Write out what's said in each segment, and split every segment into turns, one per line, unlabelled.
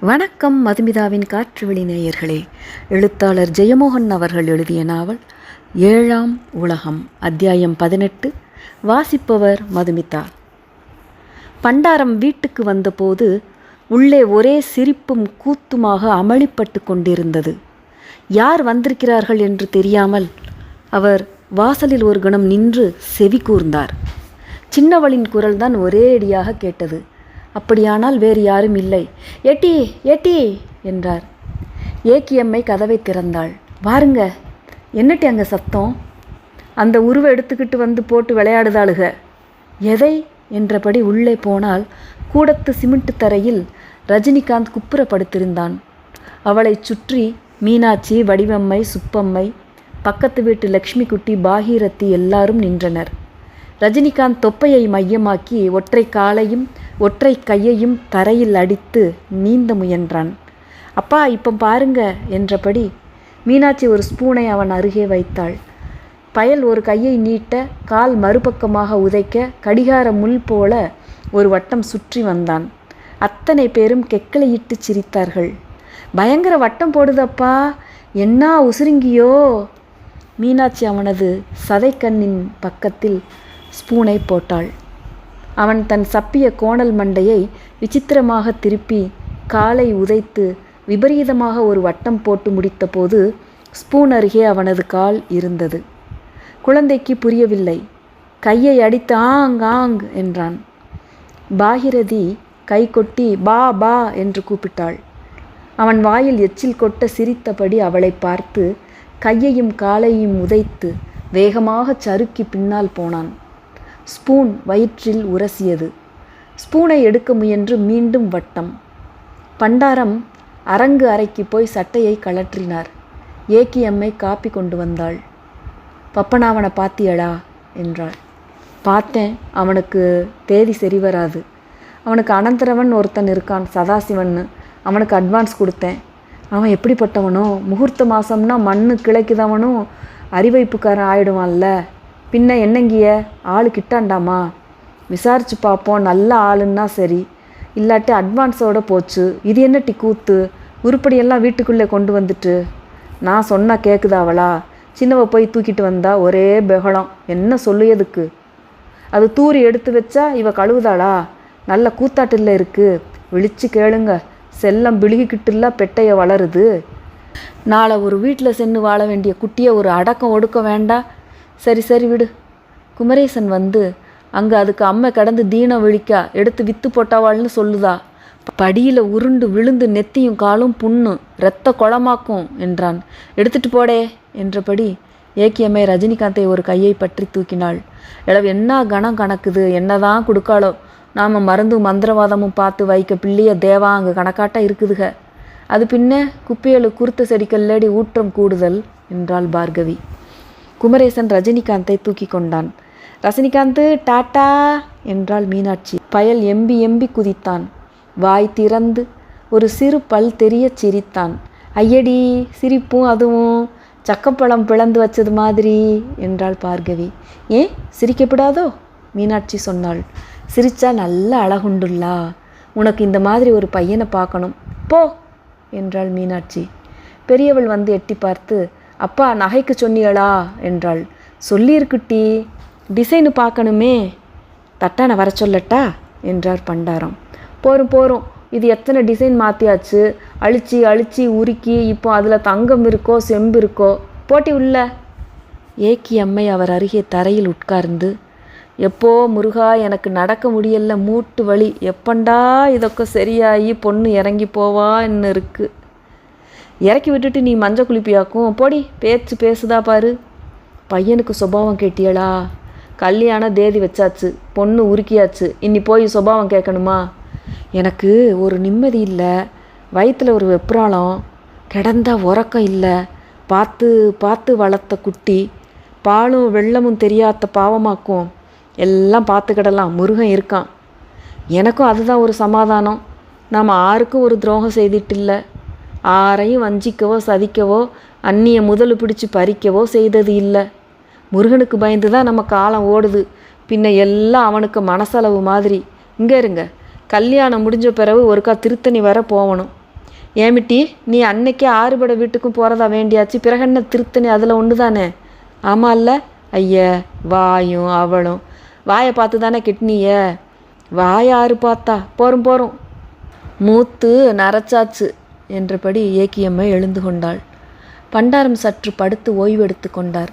வணக்கம் மதுமிதாவின் காற்று நேயர்களே. எழுத்தாளர் ஜெயமோகன் அவர்கள் எழுதிய நாவல் ஏழாம் உலகம் அத்தியாயம் பதினெட்டு வாசிப்பவர் மதுமிதா. பண்டாரம் வீட்டுக்கு வந்தபோது உள்ளே ஒரே சிரிப்பும் கூத்துமாக அமளிப்பட்டு கொண்டிருந்தது. யார் வந்திருக்கிறார்கள் என்று தெரியாமல் அவர் வாசலில் ஒரு கணம் நின்று செவி கூர்ந்தார். சின்னவளின் குரல்தான் ஒரே அடியாக கேட்டது. அப்படியானால் வேறு யாரும் இல்லை. ஏட்டி ஏட்டி என்றார். ஏக்கியம்மை கதவை திறந்தாள். வாருங்க என்னட்டி அங்கே சத்தம்? அந்த உருவை எடுத்துக்கிட்டு வந்து போட்டு விளையாடுதாளுக. எதை? என்றபடி உள்ளே போனால் கூடத்து சிமெண்ட் தரையில் ரஜினிகாந்த் குப்புற படுத்திருந்தான் அவளைச் சுற்றி மீனாட்சி வடிவம்மை சுப்பம்மை பக்கத்து வீட்டு லக்ஷ்மி குட்டி பாகீரத்தி எல்லாரும் நின்றனர். ரஜினிகாந்த் தொப்பையை மையமாக்கி ஒற்றை காலையும் ஒற்றை கையையும் தரையில் அடித்து நீந்த முயன்றான். அப்பா இப்போ பாருங்க என்றபடி மீனாட்சி ஒரு ஸ்பூனை அவன் அருகே வைத்தாள். பயல் ஒரு கையை நீட்ட கால் மறுபக்கமாக உதைக்க கடிகார முள் போல ஒரு வட்டம் சுற்றி வந்தான். அத்தனை பேரும் கெக்கலையிட்டு சிரித்தார்கள். பயங்கர வட்டம் போடுதப்பா என்ன உசுருங்கியோ? மீனாட்சி அவனது சதைக்கண்ணின் பக்கத்தில் ஸ்பூனை போட்டாள். அவன் தன் சப்பிய கோணல் மண்டையை விசித்திரமாக திருப்பி காலை உதைத்து விபரீதமாக ஒரு வட்டம் போட்டு முடித்தபோது ஸ்பூன் அருகே அவனது கால் இருந்தது. குழந்தைக்கு புரியவில்லை. கையை அடித்து ஆங் ஆங் என்றான். பாகிரதி கை கொட்டி பா பா என்று கூப்பிட்டாள். அவன் வாயில் எச்சில் கொட்ட சிரித்தபடி அவளை பார்த்து கையையும் காலையும் உதைத்து வேகமாக சறுக்கி பின்னால் போனான். ஸ்பூன் வயிற்றில் உரசியது. ஸ்பூனை எடுக்க முயன்று மீண்டும் வட்டம். பண்டாரம் அரங்கு அறைக்கு போய் சட்டையை கழற்றினார். ஏக்கியம்மை காப்பி கொண்டு வந்தாள். பப்பனாவனை பாத்தியடா என்றாள். பார்த்தேன் அவனுக்கு தேதி சரி வராது. அவனுக்கு அனந்தரவன் ஒருத்தன் இருக்கான் சதாசிவன்னு. அவனுக்கு அட்வான்ஸ் கொடுத்தேன். அவன் எப்படிப்பட்டவனோ? முகூர்த்த மாதம்னா மண்ணு கிளைக்குதவனும் அறிவைப்புக்காரன் ஆயிடுவான்ல. பின்ன என்னங்கிய? ஆள் கிட்டாண்டாமா? விசாரிச்சு பார்ப்போம் நல்ல ஆளுன்னா சரி. இல்லாட்டி அட்வான்ஸோட போச்சு. இது என்ன டி கூத்து? உருப்படியெல்லாம் வீட்டுக்குள்ளே கொண்டு வந்துட்டு. நான் சொன்னால் கேட்குதாவளா சின்னவ போய் தூக்கிட்டு வந்தா ஒரே பெகலம் என்ன சொல்லுயதுக்கு அது தூரி எடுத்து வச்சா இவ கழுவுதாளா? நல்ல கூத்தாட்டில் இருக்குது விழிச்சு கேளுங்க. செல்லம் பிழுகிக்கிட்டுல பெட்டைய வளருது. நாளை ஒரு வீட்டில் சென்று வாழ வேண்டிய குட்டியை ஒரு அடக்கம் ஒடுக்க வேண்டாம் சரி சரி விடு. குமரேசன் வந்து அங்கே அதுக்கு அம்மை கடந்து தீனம் விழிக்கா எடுத்து வித்து போட்டாவாள்னு சொல்லுதா. படியில் உருண்டு விழுந்து நெத்தியும் காலும் புண்ணும் இரத்த குளமாக்கும் என்றான். எடுத்துட்டு போடே என்றபடி ஏக்கியம்மை ரஜினிகாந்தை ஒரு கையை பற்றி தூக்கினாள். இளவு என்ன கணம் கணக்குது? என்னதான் கொடுக்காளோ? நாம் மருந்தும் மந்திரவாதமும் பார்த்து வைக்க பிள்ளைய தேவா அங்கே கணக்காட்டாக இருக்குதுக. அது பின்ன குப்பியலு குருத்த செடிக்கல்லடி ஊற்றம் கூடுதல் என்றாள் பார்கவி. குமரேசன் ரஜினிகாந்தை தூக்கி கொண்டான். ரஜினிகாந்த் டாட்டா என்றாள் மீனாட்சி. பயல் எம்பி எம்பி குதித்தான். வாய் திறந்து ஒரு சிறு பல் தெரியச் சிரித்தான். ஐயடி சிரிப்பும் அதுவும். சக்கப்பழம் பிளந்து வச்சது மாதிரி என்றாள் பார்கவி. ஏன் சிரிக்கப்படாதோ? மீனாட்சி சொன்னாள். சிரிச்சா நல்ல அழகுண்டுல்லா. உனக்கு இந்த மாதிரி ஒரு பையனை பார்க்கணும். போ என்றாள் மீனாட்சி. பெரியவள் வந்து எட்டி பார்த்து அப்பா நகைக்கு சொன்னியளா? என்றாள். சொல்லியிருக்குட்டி டிசைனு பார்க்கணுமே. தட்டான வர சொல்லட்டா? என்றார் பண்டாரம். போரும் போரும். இது எத்தனை டிசைன் மாற்றியாச்சு அழிச்சி அழிச்சி உருக்கி இப்போ அதில் தங்கம் இருக்கோ செம்பு இருக்கோ? போட்டி உள்ள. ஏக்கி அம்மை அவர் அருகே தரையில் உட்கார்ந்து எப்போ முருகா எனக்கு நடக்க முடியல மூட்டு வலி. எப்பண்டா இதொக்க சரியாகி பொண்ணு இறங்கி போவான்னு இருக்குது இறக்கி விட்டுட்டு நீ மஞ்சள் குளிப்பியாக்கும். போடி பேச்சு பேசுதா பாரு. பையனுக்கு சுபாவம் கேட்டியளா கல்யாணம் தேதி வச்சாச்சு பொண்ணு உருக்கியாச்சு. இன்னி போய் சுபாவம் கேட்கணுமா எனக்கு ஒரு நிம்மதி இல்லை. வயிற்றில் ஒரு வெப்ராளம் கிடந்தா உறக்கம் இல்லை. பார்த்து பார்த்து வளர்த்த குட்டி. பாலும் வெள்ளமும் தெரியாத பாவமாக்கும். எல்லாம் பார்த்துக்கிடலாம். முருகன் இருக்கான். எனக்கும் அதுதான் ஒரு சமாதானம். நாம் ஆருக்கும் ஒரு துரோகம் செய்துட்டு இல்லை. ஆரையும் வஞ்சிக்கவோ சதிக்கவோ அந்நிய முதல் பிடிச்சு பறிக்கவோ செய்தது இல்லை. முருகனுக்கு பயந்து தான் நம்ம காலம் ஓடுது. பின்ன எல்லாம் அவனுக்கு மனசளவு மாதிரி. இங்கே இருங்க. கல்யாணம் முடிஞ்ச பிறகு ஒருக்கா திருத்தணி வர போகணும் ஏமிட்டி நீ அன்னைக்கே ஆறுபட வீட்டுக்கும் போகிறதா வேண்டியாச்சு. பிறகென்ன திருத்தணி? அதில் ஒன்று தானே ஆமாம் இல்லை? ஐய வாயும் அவளும். வாயை பார்த்து தானே கிட்னிய? வாய் ஆறு பார்த்தா. போகிறோம் போகிறோம் மூத்து நரைச்சாச்சு. என்றபடி ஏக்கியம்மை எழுந்து கொண்டாள். பண்டாரம் சற்று படுத்து ஓய்வெடுத்து கொண்டார்.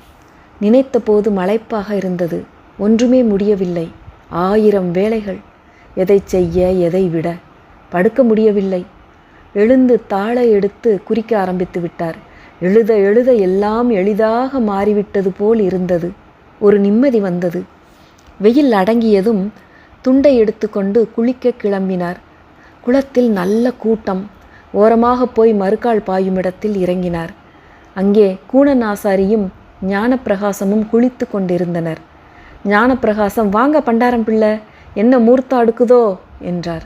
நினைத்த போது மலைப்பாக இருந்தது. ஒன்றுமே முடியவில்லை. ஆயிரம் வேலைகள். எதை செய்ய எதை விட. படுக்க முடியவில்லை. எழுந்து தாளை எடுத்து குறிக்க ஆரம்பித்து விட்டார். எழுத எழுத எல்லாம் எளிதாக மாறிவிட்டது போல் இருந்தது. ஒரு நிம்மதி வந்தது. வெயில் அடங்கியதும் துண்டை எடுத்துக்கொண்டு குளிக்க கிளம்பினார். குளத்தில் நல்ல கூட்டம். ஓரமாக போய் மறுக்கால் பாயும் இடத்தில் இறங்கினார். அங்கே கூணநாசாரியும் ஞானப்பிரகாசமும் குளித்து கொண்டிருந்தனர். ஞானப்பிரகாசம் வாங்க பண்டாரம் பிள்ளை என்ன மூர்த்தா அடுக்குதோ? என்றார்.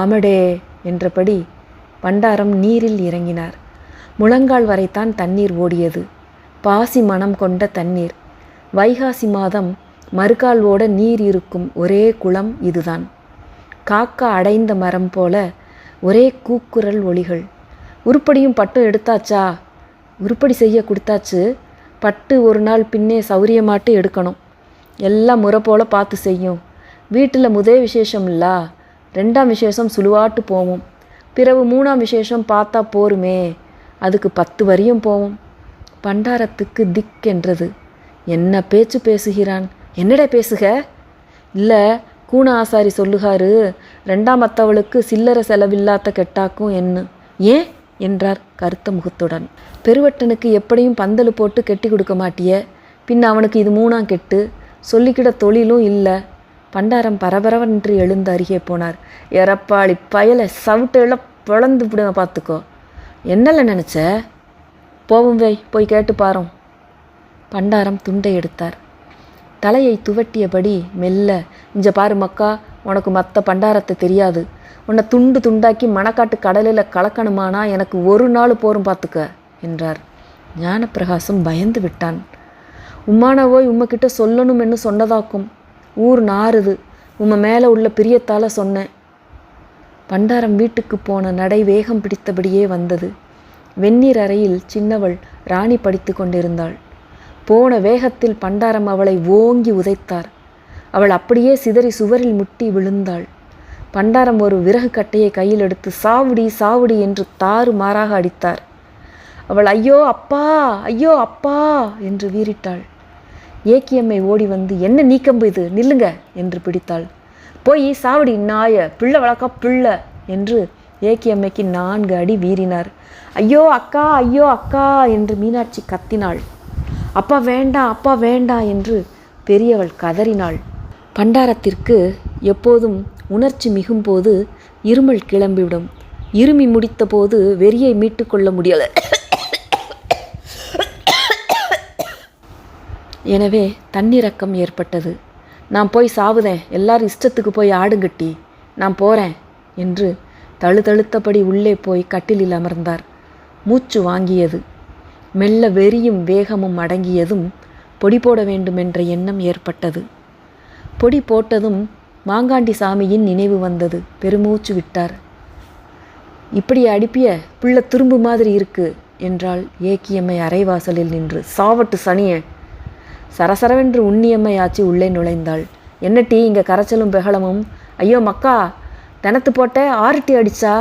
ஆமடே என்றபடி பண்டாரம் நீரில் இறங்கினார். முழங்கால் வரைத்தான் தண்ணீர் ஓடியது. பாசி மனம் கொண்ட தண்ணீர். வைகாசி மாதம் மறுகால் ஓட நீர் இருக்கும் ஒரே குளம் இதுதான். காக்கா அடைந்த மரம் போல ஒரே கூக்குரல் ஒளிகள் உருப்படியும் பட்டும் எடுத்தாச்சா? உருப்படி செய்ய கொடுத்தாச்சு. பட்டு ஒரு நாள் பின்னே சௌரியமாட்டு எடுக்கணும். எல்லாம் முறை போல் பார்த்து செய்யும். வீட்டில் முதே விசேஷம் இல்லா? ரெண்டாம் விசேஷம் சுழுவாட்டு போவோம். பிறகு மூணாம் விசேஷம் பார்த்தா போருமே. அதுக்கு பத்து வரியும் போவோம். பண்டாரத்துக்கு திக் என்றது. என்ன பேச்சு பேசுகிறான்? என்னடா பேசுக? இல்லை கூண ஆசாரி சொல்லுகாரு ரெண்டாம் அத்தவளுக்கு சில்லற செலவில்லாத கெட்டாக்கும் என்ன? ஏன்? என்றார் கருத்த முகத்துடன். பெருவட்டனுக்கு எப்படியும் பந்தல் போட்டு கெட்டி கொடுக்க மாட்டிய? பின் அவனுக்கு இது மூணாம் கெட்டு. சொல்லிக்கிட தொழிலும் இல்லை. பண்டாரம் பரபரவென்று எழுந்து அருகே போனார். எறப்பாளி பயலை சவுட்டையில பிளந்து விடுங்க பார்த்துக்கோ. என்னல நினச்ச? போவும் வை போய் கேட்டு பாரோம். பண்டாரம் துண்டை எடுத்தார். தலையை துவட்டியபடி மெல்ல இஞ்ச பாரு மக்கா உனக்கு மற்ற பண்டாரத்தை தெரியாது. உன்னை துண்டு துண்டாக்கி மணக்காட்டு கடலில் கலக்கணுமானா எனக்கு ஒரு நாள் போரும் பார்த்துக்க என்றார். ஞானப்பிரகாசம் பயந்து விட்டான். உம்மானவோய் உம்மக்கிட்ட சொல்லணும்னு சொன்னதாக்கும். ஊர் நாறுது. உம்ம மேலே உள்ள பிரியத்தால் சொன்னேன். பண்டாரம் வீட்டுக்கு போன நடை வேகம் பிடித்தபடியே வந்தது. வெந்நீர் அறையில் சின்னவள் ராணி படித்து கொண்டிருந்தாள். போன வேகத்தில் பண்டாரம் அவளை ஓங்கி உதைத்தார். அவள் அப்படியே சிதறி சுவரில் முட்டி விழுந்தாள். பண்டாரம் ஒரு விறகு கட்டையை கையில் எடுத்து சாவுடி சாவுடி என்று தாறு மாறாக அடித்தார். அவள் ஐயோ அப்பா ஐயோ அப்பா என்று வீறிட்டாள். ஏக்கியம்மை ஓடி வந்து என்ன நீக்கம்பு இது? நில்லுங்க என்று பிடித்தாள். போய் சாவடி நாய பிள்ளை வளர்க்கா பிள்ளை என்று ஏக்கியம்மைக்கு நான்கு அடி வீறினார். ஐயோ அக்கா ஐயோ அக்கா என்று மீனாட்சி கத்தினாள். அப்பா வேண்டாம் அப்பா வேண்டாம் என்று பெரியவள் கதறினாள். பண்டாரத்திற்கு எப்போதும் உணர்ச்சி மிகும்போது இருமல் கிளம்பிவிடும். இருமி முடித்தபோது வெறியை மீட்டுக்கொள்ள முடியலை எனவே தன்னிறக்கம் ஏற்பட்டது. நான் போய் சாவுதேன் எல்லாரும் இஷ்டத்துக்கு போய் ஆடுங்கட்டி நான் போகிறேன் என்று தழுதழுத்தபடி உள்ளே போய் கட்டிலில் அமர்ந்தார். மூச்சு வாங்கியது. மெல்ல வெறியும் வேகமும் அடங்கியதும் பொடி போட வேண்டுமென்ற எண்ணம் ஏற்பட்டது. பொடி போட்டதும் மாங்காண்டி சாமியின் நினைவு வந்தது. பெருமூச்சு விட்டார். இப்படி அடிப்பிய பிள்ளை துரும்பு மாதிரி இருக்கு என்றாள் ஏக்கியம்மை அரைவாசலில் நின்று. சாவட்டு சனிய சரசரவென்று உண்ணியம்மை ஆச்சி உள்ளே நுழைந்தாள். என்ன டீ இங்கே கரைச்சலும் பெகலமும் ஐயோ மக்கா தினத்து போட்ட ஆறு அடிச்சா?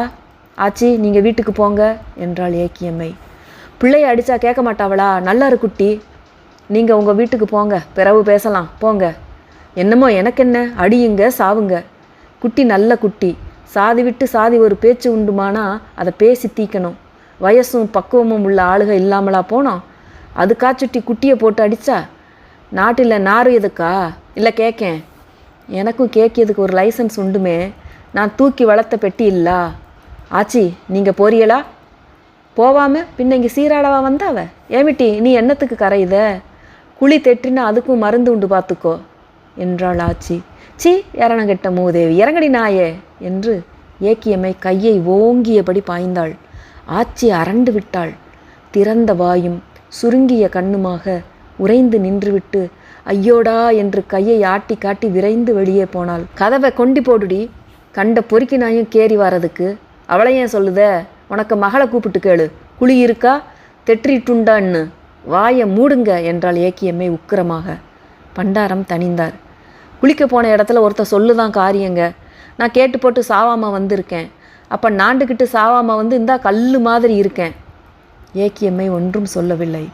ஆச்சி நீங்கள் வீட்டுக்கு போங்க என்றாள் ஏக்கியம்மை. பிள்ளைய அடித்தா கேட்க மாட்டாவளா? நல்லா இருக்குட்டி நீங்கள் உங்கள் வீட்டுக்கு போங்க. பிறவு பேசலாம். போங்க. என்னமோ எனக்கென்ன? அடியுங்க சாவுங்க. குட்டி நல்ல குட்டி. சாதி விட்டு சாதி ஒரு பேச்சு உண்டுமானா அதை பேசி தீக்கணும். வயசும் பக்குவமும் உள்ள ஆளுக இல்லாமலா போனோம். அதுக்காச்சுட்டி குட்டியை போட்டு அடித்தா நாட்டில் நாறு எதுக்கா? இல்லை கேட்கேன் எனக்கும் கேட்கியதுக்கு ஒரு லைசன்ஸ் உண்டுமே. நான் தூக்கி வளர்த்த பெட்டி இல்லா. ஆச்சி நீங்கள் போறியலா? போவாம பின்ன இங்கே சீராடவா வந்தாவ? ஏமிட்டி நீ என்னத்துக்கு கரையுத குழி தெட்டினா அதுக்கும் மருந்து உண்டு பார்த்துக்கோ என்றாள் ஆச்சி சி இரணங்கெட்ட மூதேவி இறங்கடி நாயே என்று ஏக்கியம்மை கையை ஓங்கியபடி பாய்ந்தாள். ஆச்சி அரண்டு விட்டாள். திறந்த வாயும் சுருங்கிய கண்ணுமாக உறைந்து நின்றுவிட்டு ஐயோடா என்று கையை ஆட்டி காட்டி விரைந்து வெளியே போனாள். கதவை கொண்டி போடுடி. கண்ட பொறுக்கி நாயும் கேறி வாரதுக்கு. அவளை ஏன் சொல்லுத? உனக்கு மகளை கூப்பிட்டு கேளு. குழி இருக்கா? தெற்றிட்டுண்டான்னு வாயை மூடுங்க என்றாள் ஏக்கியம்மை உக்கிரமாக. பண்டாரம் தணிந்தார். குளிக்க போன இடத்துல ஒருத்தன் சொல்லுதான் காரியங்க. நான் கேட்டு போட்டு சாவாமல் வந்திருக்கேன். அப்போ நாண்டுக்கிட்டு சாவாமல் வந்து இந்தா கல் மாதிரி இருக்கேன். ஏக்கியம்மை ஒன்றும் சொல்லவில்லை.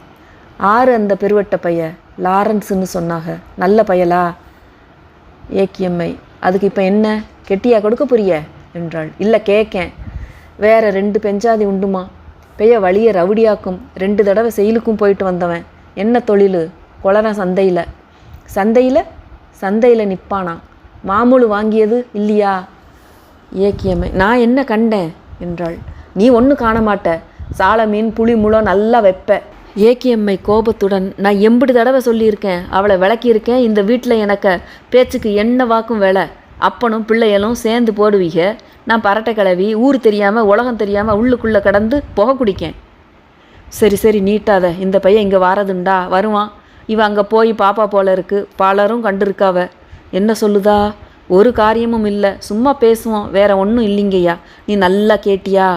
ஆறு அந்த பெருவட்ட பைய லாரன்ஸுன்னு சொன்னாங்க நல்ல பயலா? ஏக்கியம்மை அதுக்கு இப்போ என்ன? கெட்டியா கொடுக்க புரிய? என்றாள். இல்லை கேட்கேன் வேற ரெண்டு பெஞ்சாதி உண்டுமா? பெய்ய வழியை ரவுடியாக்கும். ரெண்டு தடவை செயலுக்கும் போயிட்டு வந்தவன். என்ன தொழில்? குளரன் சந்தையில். சந்தையில் சந்தையில் நிற்பானா மாமூலு வாங்கியது இல்லையா? ஏக்கியம்மை நான் என்ன கண்டேன்? என்றாள். நீ ஒன்றும் காண மாட்ட சால மீன் புளி முளம் நல்லா வைப்ப. ஏக்கியம்மை கோபத்துடன் நான் எம்பிடு தடவை சொல்லியிருக்கேன். அவளை விளக்கியிருக்கேன். இந்த வீட்டில் எனக்கு பேச்சுக்கு என்ன வாக்கும் வேலை? அப்பனும் பிள்ளைகளும் சேர்ந்து போடுவீங்க நான் பரட்டை கிளவி ஊர் தெரியாமல் உலகம் தெரியாமல் உள்ளுக்குள்ளே கடந்து புகை குடிக்கேன். சரி சரி நீட்டாத. இந்த பையன் இங்கே வாரதுண்டா? வருவான். இவ அங்கே போய் பாப்பா போல இருக்கு. பலரும் கண்டிருக்காவ என்ன சொல்லுதா? ஒரு காரியமும் இல்லை. சும்மா பேசுவோம் வேற ஒன்றும் இல்லைங்கய்யா. நீ நல்லா கேட்டியா?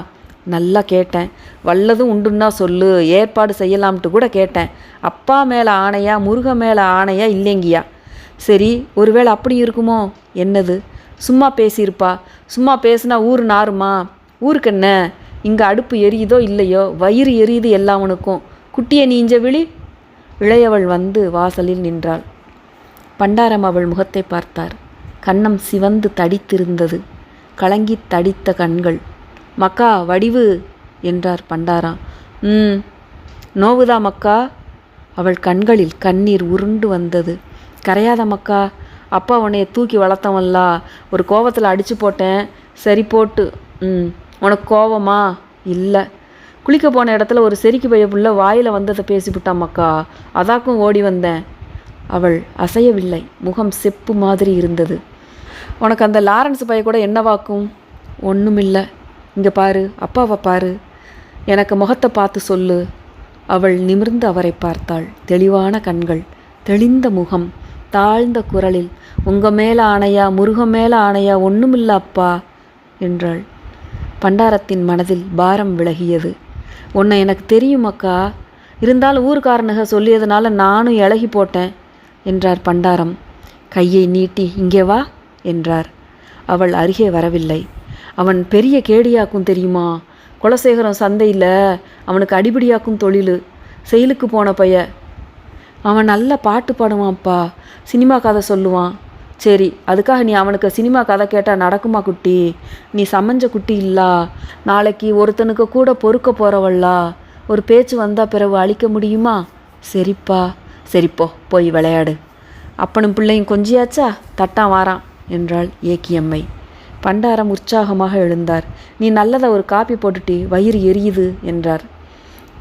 நல்லா கேட்டேன். வல்லதும் உண்டுன்னா சொல்லு. ஏற்பாடு செய்யலாம்ட்டு கூட கேட்டேன். அப்பா மேலே ஆணையா முருக மேலே ஆணையா இல்லைங்கய்யா. சரி ஒருவேளை அப்படி இருக்குமோ? என்னது? சும்மா பேசியிருப்பா. சும்மா பேசுனா ஊர் நாருமா ஊருக்கு என்ன? இங்கே அடுப்பு எரியுதோ இல்லையோ? வயிறு எரியுது எல்லாவனுக்கும் குட்டியை நீஞ்ச விழி இளையவள் வந்து வாசலில் நின்றாள். பண்டாரம் அவள் முகத்தை பார்த்தார். கன்னம் சிவந்து தடித்திருந்தது. கலங்கி தடித்த கண்கள். மக்கா வடிவு! என்றார் பண்டாரம் ம் நோவுதா மக்கா? அவள் கண்களில் கண்ணீர் உருண்டு வந்தது. கரையாத மக்கா அப்பா உன்னைய தூக்கி வளர்த்தவன்லா. ஒரு கோவத்தில் அடித்து போட்டேன். சரி போட்டு. ம் உனக்கு கோவமா? இல்லை. குளிக்க போன இடத்துல ஒரு செருக்கி பைய புள்ள வாயில் வந்ததை பேசிவிட்டான் மக்கா அதாக்கும் ஓடி வந்தேன். அவள் அசையவில்லை. முகம் செப்பு மாதிரி இருந்தது. உனக்கு அந்த லாரன்ஸ் பைய கூட என்னவாக்கும் ஒன்றுமில்லை இங்கே பாரு அப்பாவை பாரு. எனக்கு முகத்தை பார்த்து சொல்லு. அவள் நிமிர்ந்து அவரை பார்த்தாள். தெளிவான கண்கள் தெளிந்த முகம் தாழ்ந்த குரலில் உங்கள் மேலே ஆணையா முருகம் மேலே ஆணையா ஒன்றுமில்ல அப்பா என்றாள். பண்டாரத்தின் மனதில் பாரம் விலகியது. உன்னை எனக்கு தெரியும் அக்கா. இருந்தாலும் ஊர்க்காரனுக சொல்லியதுனால நானும் இழகி போட்டேன் என்றார் பண்டாரம். கையை நீட்டி இங்கே வா என்றார். அவள் அருகே வரவில்லை. அவன் பெரிய கேடியாக்கும் தெரியுமா? குலசேகரம் சந்தையில் அவனுக்கு அடிபடியாக்கும் தொழில். செயலுக்கு போன பைய. அவன் நல்ல பாட்டு பாடுவான்ப்பா சினிமா கதை சொல்லுவான். சரி அதுக்காக நீ அவனுக்கு சினிமா கதை கேட்டால் நடக்குமா குட்டி? நீ சமைஞ்ச குட்டி இல்லா. நாளைக்கு ஒருத்தனுக்கு கூட பொறுக்க போகிறவள்ளா ஒரு பேச்சு வந்தால் பிறகு அழிக்க முடியுமா? சரிப்பா. சரிப்போ போய் விளையாடு. அப்பனும் பிள்ளையும் கொஞ்சியாச்சா? தட்டான் வாரான் என்றாள் ஏக்கியம்மை. பண்டாரம் உற்சாகமாக எழுந்தார். நீ நல்லதை ஒரு காப்பி போட்டுட்டி வயிறு எரியுது என்றார்.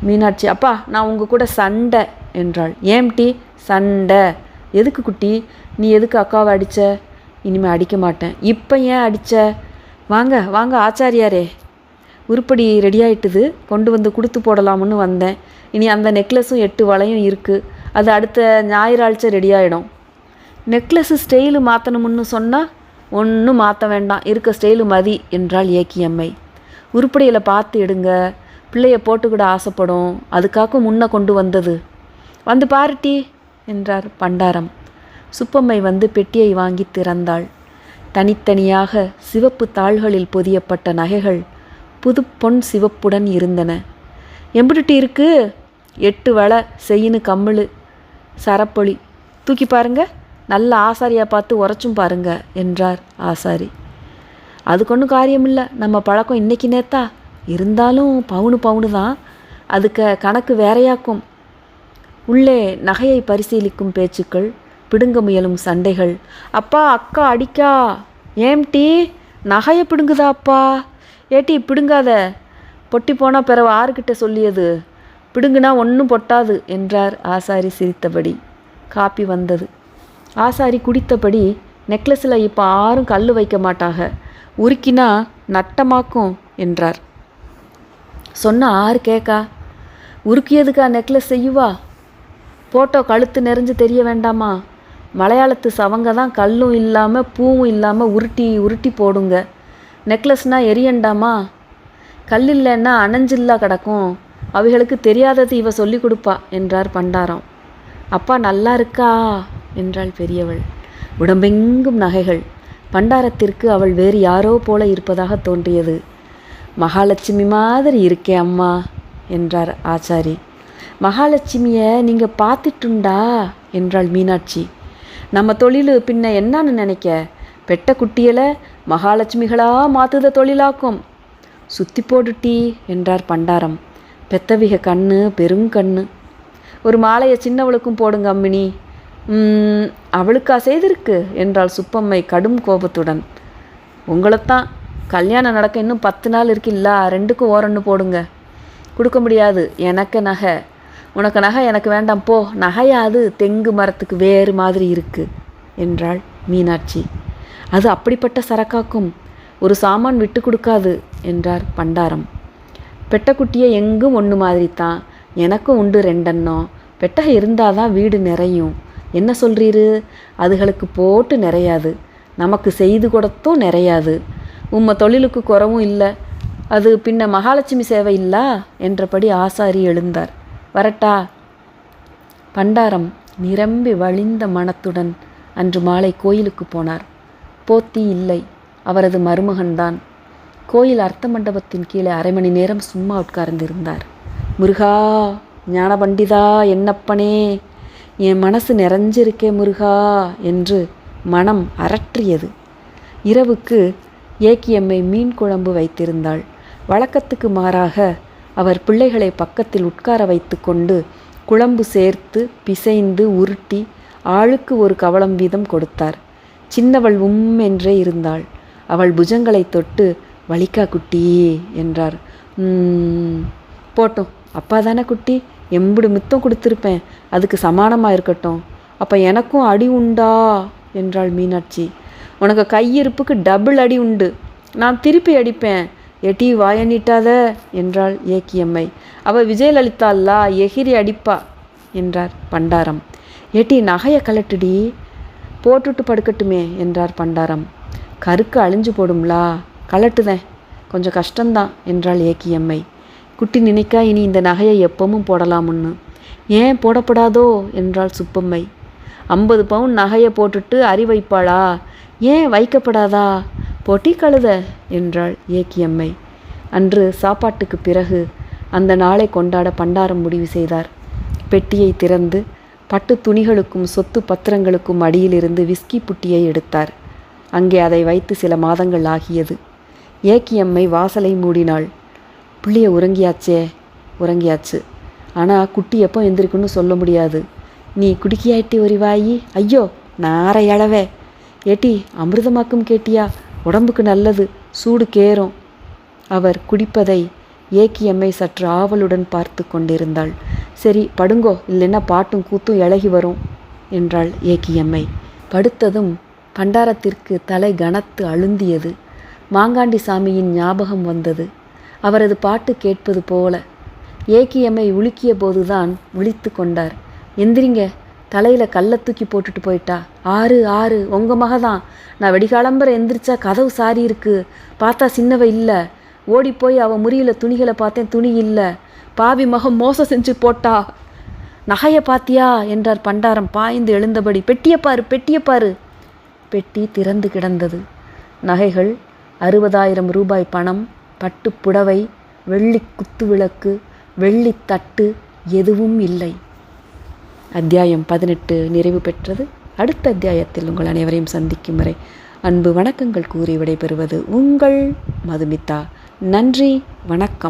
மீனாட்சி அப்பா நான் உங்க கூட சண்டை என்றாள். ஏம்டி? சண்டை. எதுக்கு குட்டி? நீ எதுக்கு அக்காவை அடித்த இனிமே அடிக்க மாட்டேன். இப்போ ஏன் அடித்த வாங்க வாங்க ஆச்சாரியாரே. உருப்படி ரெடி ஆயிட்டுது கொண்டு வந்து கொடுத்து போடலாம்னு வந்தேன். இனி அந்த நெக்லஸும் எட்டு வளையும் இருக்குது அது அடுத்த ஞாயிறாழ்ச்சை ரெடி ஆகிடும் நெக்லஸு ஸ்டைலு மாற்றணும்னு சொன்னால் ஒன்றும் மாற்ற வேண்டாம். இருக்க ஸ்டைலு மதி என்றாள் ஏக்கியம்மை. உருப்படியில் பார்த்து எடுங்க. பிள்ளைய போட்டுக்கிட ஆசைப்படும். அதுக்காக முன்ன கொண்டு வந்தது. வந்து பாருட்டி என்றார் பண்டாரம். சுப்பம்மை வந்து பெட்டியை வாங்கி திறந்தாள். தனித்தனியாக சிவப்பு தாள்களில் பொதியப்பட்ட நகைகள் புது பொன் சிவப்புடன் இருந்தன. எம்பிட்டு இருக்கு? எட்டு வளை செய்யின்னு கம்மிழு சரப்பொழி தூக்கி பாருங்க. நல்ல ஆசாரியாக பார்த்து உரைச்சும் பாருங்க என்றார் ஆசாரி. அதுக்கு ஒன்றும் காரியம் இல்லை நம்ம பழக்கம் இன்னைக்கு நேத்தா. இருந்தாலும் பவுனு பவுனு தான் அதுக்கு கணக்கு வேறையாக்கும். உள்ளே நகையை பரிசீலிக்கும் பேச்சுக்கள் பிடுங்க முயலும் சண்டைகள். அப்பா அக்கா அடிக்கா. ஏம்டி நகையை பிடுங்குதா அப்பா? ஏட்டி பிடுங்காத. பொட்டி போனால் பிறகு ஆறுகிட்ட சொல்லியது பிடுங்குனா ஒன்றும் பொட்டாது என்றார் ஆசாரி சிரித்தபடி. காப்பி வந்தது. ஆசாரி குடித்தபடி நெக்லஸில் இப்போ யாரும் கல் வைக்க மாட்டாக. உருக்கினா நட்டமாக்கும் என்றார். சொன்ன ஆறு கேக்கா. உருக்கியதுக்கா நெக்லஸ் செய்யுவா? போட்டோ கழுத்து நெறிஞ்சு தெரிய வேண்டாமா? மலையாளத்து சவங்க தான் கல்லும் இல்லாமல் பூவும் இல்லாமல் உருட்டி உருட்டி போடுங்க. நெக்லஸ்னால் எரியண்டாமா? கல் இல்லைன்னா அணைஞ்சில்லா கிடக்கும். அவைகளுக்கு தெரியாதது இவ சொல்லி கொடுப்பா என்றார் பண்டாரம். அப்பா நல்லா இருக்கா? என்றாள் பெரியவள். உடம்பெங்கும் நகைகள். பண்டாரத்திற்கு அவள் வேறு யாரோ போல இருப்பதாக தோன்றியது. மகாலட்சுமி மாதிரி இருக்கே அம்மா என்றார் ஆச்சாரி. மகாலட்சுமியை நீங்கள் பார்த்துட்டுண்டா? என்றாள் மீனாட்சி. நம்ம தொழில் பின்ன என்னன்னு நினைக்க பெட்ட குட்டியலை மகாலட்சுமிகளாக மாத்துத தொழிலாக்கும். சுத்தி போடுட்டி என்றார் பண்டாரம். பெத்தவிக கண்ணு பெருங்கண்ணு ஒரு மாலையை சின்னவளுக்கும் போடுங்க அம்மினி. அவளுக்கா செய்திருக்கு? என்றாள் சுப்பம்மை கடும் கோபத்துடன். உங்களைத்தான் கல்யாணம் நடக்க இன்னும் பத்து நாள் இருக்குல்ல ரெண்டுக்கும் ஓரன்னு போடுங்க. கொடுக்க முடியாது எனக்கு நகை. உனக்கு நகை எனக்கு வேண்டாம் போ. நகையாது தெங்கு மரத்துக்கு வேறு மாதிரி இருக்கு என்றாள் மீனாட்சி. அது அப்படிப்பட்ட சரக்காக்கும் ஒரு சாமான் விட்டு கொடுக்காது என்றார் பண்டாரம். பெட்டக்குட்டியை எங்கும் ஒன்று மாதிரி தான் எனக்கும் உண்டு ரெண்டெண்ணம். பெட்டகை இருந்தால் தான் வீடு நிறையும். என்ன சொல்கிறீரு அதுகளுக்கு போட்டு நிறையாது. நமக்கு செய்து கொடுத்தும் நிறையாது. உம்ம தொழிலுக்கு குறவும் இல்லை. அது பின்ன மகாலட்சுமி சேவை இல்லா? என்றபடி ஆசாரி எழுந்தார். வரட்டா. பண்டாரம் நிரம்பி வழிந்த மனத்துடன் அன்று மாலை கோயிலுக்கு போனார். போத்தி இல்லை அவரது மருமகன்தான். கோயில் அர்த்த மண்டபத்தின் கீழே அரை மணி நேரம் சும்மா உட்கார்ந்திருந்தார். முருகா ஞான பண்டிதா என்னப்பனே என் மனசு நிறைஞ்சிருக்கே முருகா என்று மனம் அரற்றியது. இரவுக்கு ஏக்கியம்மை மீன் குழம்பு வைத்திருந்தாள். வழக்கத்துக்கு மாறாக அவர் பிள்ளைகளை பக்கத்தில் உட்கார வைத்துக்கொண்டு குழம்பு சேர்த்து பிசைந்து உருட்டி ஆளுக்கு ஒரு கவளம் வீதம் கொடுத்தார். சின்னவள் உம் என்றே இருந்தாள். அவள் புஜங்களை தொட்டு வலிக்கா குட்டி என்றார். போட்டோம். அப்பா தானே குட்டி? எம்புடு மித்தம் கொடுத்துருப்பேன். அதுக்கு சமானமாக இருக்கட்டும். அப்போ எனக்கும் அடி உண்டா? என்றாள் மீனாட்சி. உனக்கு கையிருப்புக்கு டபுள் அடி உண்டு. நான் திருப்பி அடிப்பேன். எட்டி வாய நீட்டாத என்றாள் ஏக்கியம்மை. அவ விஜயலலிதால்லா எகிரி அடிப்பா என்றார் பண்டாரம். ஏட்டி நகையை கலட்டுடி போட்டுட்டு படுக்கட்டுமே என்றார் பண்டாரம். கருக்கு அழிஞ்சு போடும்லா கலட்டுதேன் கொஞ்சம் கஷ்டம்தான் என்றாள் ஏக்கியம்மை. குட்டி நினைக்கா இனி இந்த நகையை எப்பவும் போடலாமுன்னு. ஏன் போடப்படாதோ என்றாள் சுப்பம்மை. ஐம்பது பவுன் நகையை போட்டுட்டு அறி வைப்பாளா ஏன் வைக்கப்படாதா பொட்டி கழுத என்றாள் ஏக்கியம்மை. அன்று சாப்பாட்டுக்கு பிறகு அந்த நாளை கொண்டாட பண்டாரம் முடிவு செய்தார். பெட்டியை திறந்து பட்டு துணிகளுக்கும் சொத்து பத்திரங்களுக்கும் அடியிலிருந்து விஸ்கி புட்டியை எடுத்தார். அங்கே அதை வைத்து சில மாதங்கள் ஆகியது. ஏக்கியம்மை வாசலை மூடினாள். பிள்ளைய உறங்கியாச்சே உறங்கியாச்சு. ஆனால் குட்டி எப்போ எந்திரிக்குன்னு சொல்ல முடியாது. நீ குடிக்கியாட்டி ஒரு வாயி? ஐயோ நாரை இழவே ஏட்டி அமிர்தமாக்கும் கேட்டியா? உடம்புக்கு நல்லது சூடு கேறும் அவர் குடிப்பதை ஏக்கியம்மை சற்று ஆவலுடன் பார்த்து கொண்டிருந்தாள். சரி படுங்கோ இல்லைன்னா பாட்டும் கூத்தும் இழகி வரும் என்றாள் ஏக்கியம்மை படுத்ததும் பண்டாரத்திற்கு தலை கனத்து அழுந்தியது. மாங்காண்டி சாமியின் ஞாபகம் வந்தது. அவரது பாட்டு கேட்பது போல ஏக்கியம்மை உலுக்கிய போதுதான் விழித்து கொண்டார். எந்திரிங்க தலையில் கல்லை தூக்கி போட்டுட்டு போயிட்டா. ஆறு ஆறு உங்கள் மக தான் நான் வெடிகாலம்பர எந்திரிச்சா கதவு சாரி இருக்கு. பார்த்தா சின்னவ இல்லை. ஓடி போய் முறியில் துணிகளை பார்த்தேன் துணி இல்லை. பாவி மகம் மோசம் செஞ்சு போட்டா. நகையை பாத்தியா? என்றார் பண்டாரம் பாய்ந்து எழுந்தபடி. பெட்டியை பாரு பெட்டியை பாரு. பெட்டி திறந்து கிடந்தது. நகைகள் அறுபதாயிரம் ரூபாய் பணம் பட்டு புடவை வெள்ளி குத்துவிளக்கு வெள்ளித் தட்டு எதுவும் இல்லை. அத்தியாயம் பதினெட்டு நிறைவு பெற்றது. அடுத்த அத்தியாயத்தில் உங்கள் அனைவரையும் சந்திக்கும் வரை அன்பு வணக்கங்கள் கூறி விடைபெறுவது உங்கள் மதுமிதா. நன்றி வணக்கம்.